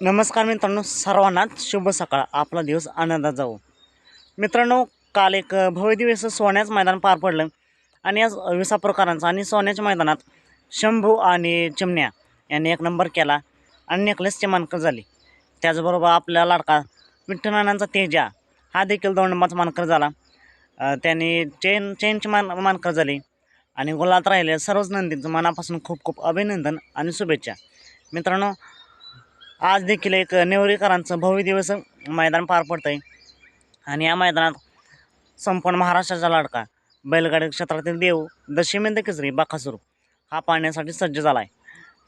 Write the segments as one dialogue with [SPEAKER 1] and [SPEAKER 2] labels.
[SPEAKER 1] नमस्कार मित्रांनो सर्वांनाच शुभ सकाळ. आपला दिवस आनंदात जाऊ मित्रांनो काल एक भव्य दिवस सोन्याचं मैदान पार पडलं. आणि या विसा प्रकारांचं आणि सोन्याच्या मैदानात शंभू आणि चिमण्या यांनी एक नंबर केला आणि नेकलेसचे मानकर झाली. त्याचबरोबर आपल्या लाडका विठ्ठलनानांचा तेजा हा देखील दोन नंबरचा मानकर झाला. अ, त्यांनी चेन चेनची मान मानकर झाली. आणि गुलात राहिले सर्वच नंदींचं मनापासून खूप खूप अभिनंदन आणि शुभेच्छा. मित्रांनो आज देखील एक नेवरीकरांचं भव्य दिवस मैदान पार पडतं आहे आणि या मैदानात संपूर्ण महाराष्ट्राचा लाडका बैलगाडी क्षेत्रातील देव दशमेंद केसरी बाकासूर हा पाहण्यासाठी सज्ज झाला आहे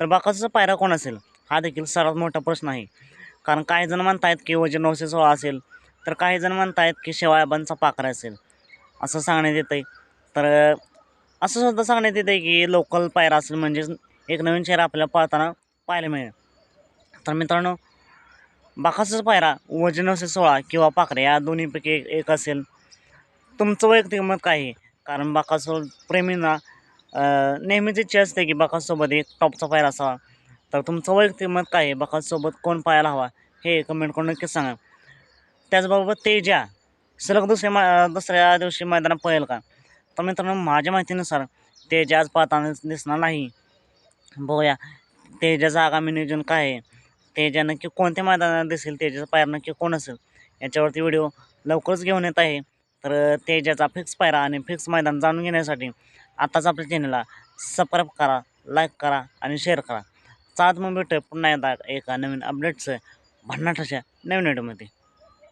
[SPEAKER 1] तर बाकासूरचा पायरा कोण असेल? हा देखील सर्वात मोठा प्रश्न आहे. कारण काही जण म्हणतायत की वजन नऊशे सोळा असेल तर काही जण म्हणतायत की शेवाळ्याबांचा पाकरा असेल असं सांगण्यात येतं आहे तर असं सुद्धा सांगण्यात येतं आहे की लोकल पायरा असेल म्हणजेच एक नवीन चेहरा आपल्याला पाहताना पाहायला मिळेल. तर मित्रांनो बाकासचा पायरा वजन असेल सोळा किंवा पाखरे या दोन्हीपैकी एक एक असेल. तुमचं वैयक्तिक मत काय आहे? कारण बाकासोर प्रेमींना नेहमीच इच्छा असते की बाकासोबत एक टॉपचा पायरा असावा. तर तुमचं वैयक्तिक मत काय आहे? बाकासोबत कोण पाहायला हवा? हे कमेंट करून नक्कीच सांगा. त्याचबरोबर तेजा सलग दुसऱ्या मा दुसऱ्या दिवशी मैदानात पळेल का? तर मित्रांनो माझ्या माहितीनुसार तेजा आज पाहताना दिसणार नाही. बघूया तेजाचं आगामी नियोजन काय आहे? तेजा नक्की कोणत्या मैदानात दिसेल तेजाचा पायरा नक्की कोण असेल याच्यावरती व्हिडिओ लवकरच घेऊन येत आहे. तर तेजाचा फिक्स पायरा आणि फिक्स मैदान जाणून घेण्यासाठी आताच आपल्या चॅनलला सबस्क्राईब करा लाईक करा आणि शेअर करा. चालत मग भेटूया पुन्हा एकदा एका नवीन अपडेटचं भन्नाट अशा नवीन व्हिडिओमध्ये